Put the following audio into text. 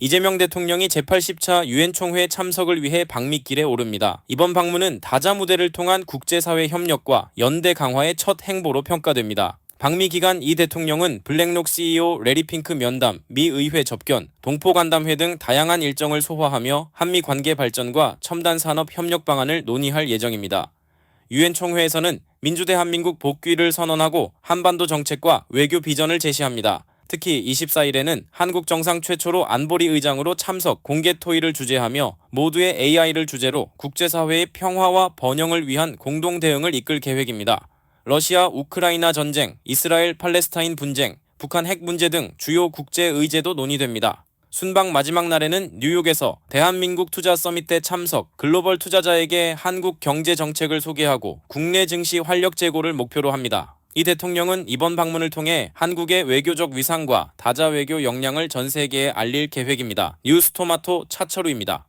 이재명 대통령이 제80차 유엔 총회 참석을 위해 방미길에 오릅니다. 이번 방문은 다자 무대를 통한 국제사회 협력과 연대 강화의 첫 행보로 평가됩니다. 방미 기간 이 대통령은 블랙록 CEO 레리 핑크 면담, 미 의회 접견, 동포 간담회 등 다양한 일정을 소화하며 한미 관계 발전과 첨단 산업 협력 방안을 논의할 예정입니다. 유엔 총회에서는 민주대한민국 복귀를 선언하고 한반도 정책과 외교 비전을 제시합니다. 특히 24일에는 한국 정상 최초로 안보리 의장으로 참석 공개 토의를 주재하며 모두의 AI를 주제로 국제사회의 평화와 번영을 위한 공동 대응을 이끌 계획입니다. 러시아 우크라이나 전쟁, 이스라엘 팔레스타인 분쟁, 북한 핵 문제 등 주요 국제 의제도 논의됩니다. 순방 마지막 날에는 뉴욕에서 대한민국 투자 서밋 때 참석, 글로벌 투자자에게 한국 경제 정책을 소개하고 국내 증시 활력 제고를 목표로 합니다. 이 대통령은 이번 방문을 통해 한국의 외교적 위상과 다자 외교 역량을 전 세계에 알릴 계획입니다. 뉴스토마토 차철우입니다.